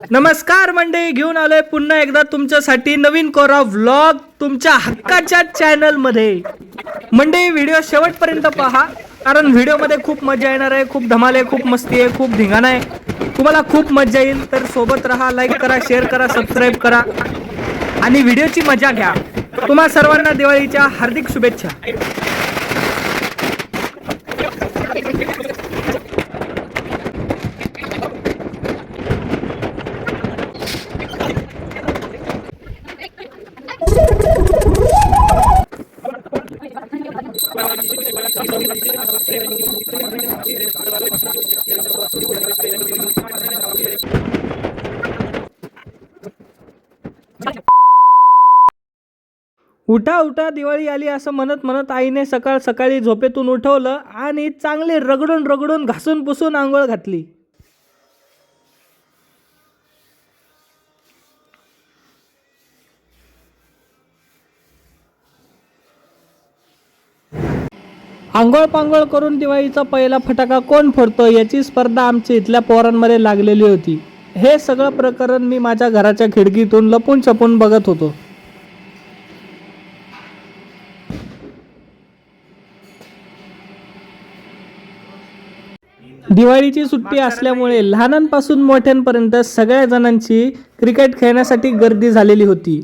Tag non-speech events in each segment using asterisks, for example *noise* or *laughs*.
नमस्कार मंडळी घेऊन आलोय पुन्हा एकदा तुमच्यासाठी नवीन कोरा व्लॉग तुमच्या हक्काच्या चॅनलमध्ये मंडळी व्हिडिओ शेवटपर्यंत पहा कारण व्हिडिओमध्ये खूप मजा येणार आहे खूप धमाल आहे खूप मस्ती आहे खूप धिंगाणा आहे. तुम्हाला खूप मजा येईल तर सोबत राहा लाईक करा शेअर करा सबस्क्राईब करा आणि व्हिडिओची मजा घ्या. तुम्हा सर्वांना दिवाळीच्या हार्दिक शुभेच्छा. उठा उठा दिवाळी आली असं म्हणत म्हणत आईने सकाळ सकाळी झोपेतून उठवलं आणि चांगले रगडून रगडून घासून पुसून आंघोळ घातली. आंघोळ पांघोळ करून दिवाळीचा पहिला फटाका कोण फोडतो याची स्पर्धा आमच्या इथल्या पोरांमध्ये लागलेली होती. हे सगळं प्रकरण मी माझ्या घराच्या खिडकीतून लपून छपून बघत होतो. दिवाळीची सुट्टी असल्यामुळे लहानांपासून मोठ्यांपर्यंत सगळ्या जणांची क्रिकेट खेळण्यासाठी गर्दी झालेली होती.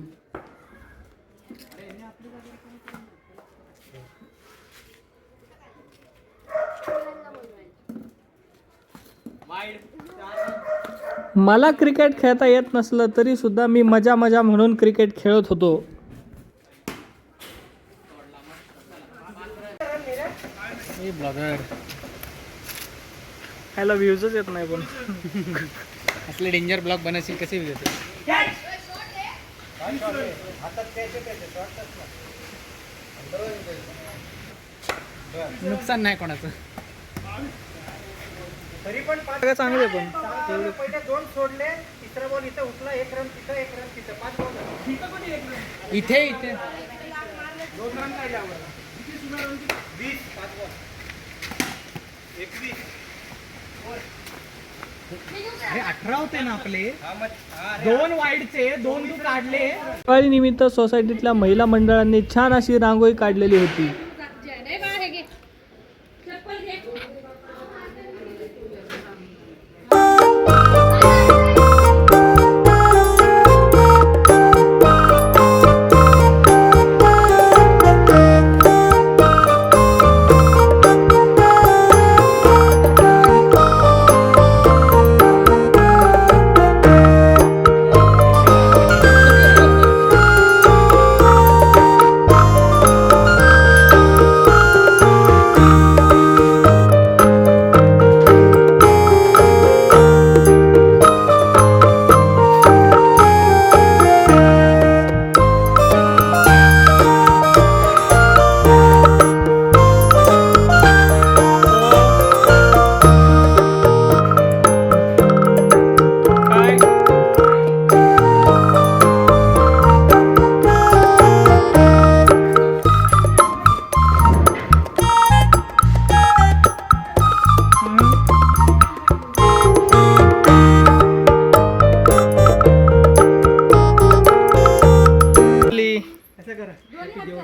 मला क्रिकेट खेळता येत नसलं तरी सुद्धा मी मजा मजा म्हणून क्रिकेट खेळत होतो. ह्याला व्ह्यूजच येत नाही पण. असले डेंजर ब्लॉग बनवशील कसे व्हिडिओ नुकसान नाही कोणाचं. सगळं चांगले पण. पहिले दोन सोडले तिसरा बॉल इथं उठला एक रन तिथं एक रन तिथं पाच बॉल. इथे इथे दोन रन वीस पाच बॉल. एकवीस. अठरा होते ना आपले. दोन वाईडचे दोन काढले. दिवाळी निमित्त सोसायटीतल्या महिला मंडळांनी छान अशी रांगोळी काढलेली होती.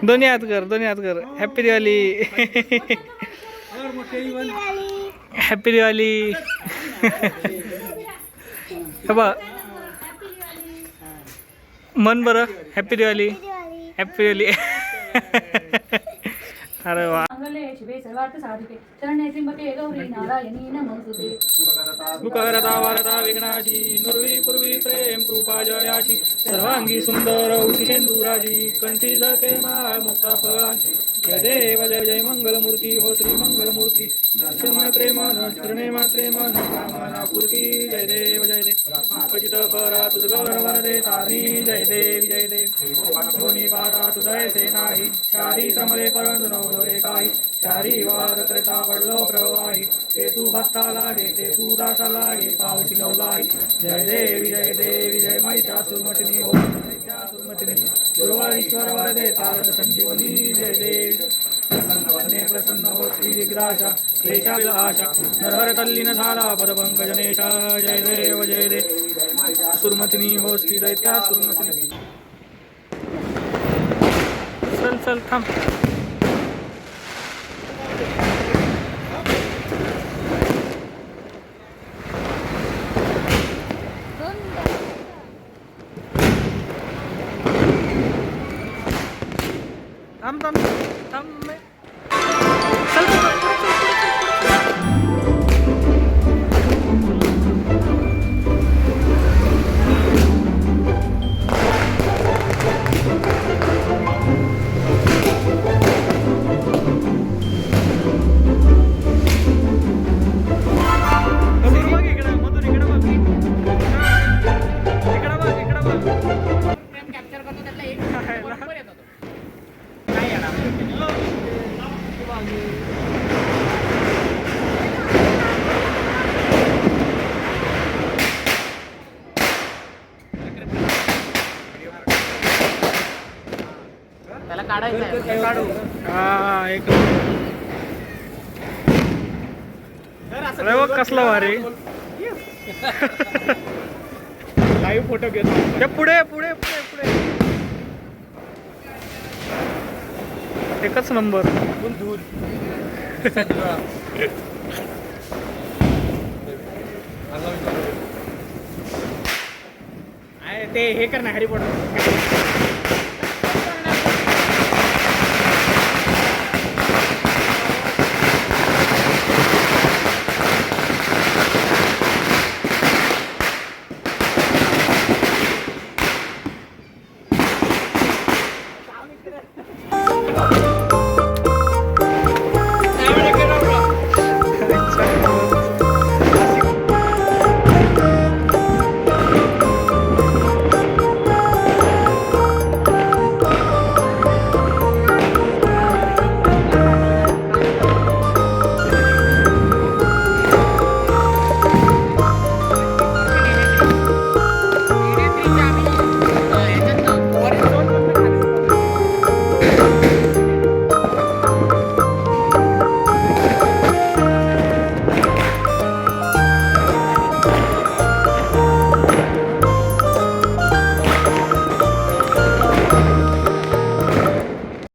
दोन्ही हात कर दोन्ही हात कर. हॅपी दिवाळी हॅपी दिवाळी हे मन बरं. हॅपी दिवाळी हॅपी दिवाळी अरे वा. मंगले शिवे सर्वार्थ साधिके शरण्ये त्र्यंबके गौरी नारायणी नमोस्तुते विघ्नाची नुर्वी पूर्वी प्रेम कृपा जयाची सर्वांगी सुंदर उतिशेंदुराजी कंठी जळके माळ मुक्ता फळांची जय देव जय जय मंगलमूर्ती हो श्री मंगलमूर्ती। दर्शनमय प्रेमान शरणे मात्रे मन कामना पूर्ती। जय देव जय देव। पचित करा तुझ वरदे तारी। जय देव जय देव। कोणी पाता तुझय से नाही। शाही समरे परंतु नवरे काही। चारी वाद त्रेता पडलो प्रवाही. ते तू भक्ता लागे ते तू दासा लागे पावशी नवलाई जय देवी जय देवी जय महिषासुरमटिनी हो महिषासुरमटिनी दुर्वाईश्वर वरदे तारक संजीवनी जय देवी. प्रसन्न वदने प्रसन्न हो श्री विग्राशा क्लेशा आशा नरहर तल्लीन झाला पदपंकजनेशा. जय देव जय देव सुरमतिनी होस्ती दैत्या सुरमतिनी चल चल थांब. थांब थांब थांब चल, हा एक अरे बघ कसला भारी. लाईव्ह फोटो घेतो. पुढे पुढे पुढे पुढे. एकच नंबर *laughs* ते हे कर ना हॅरी पॉटर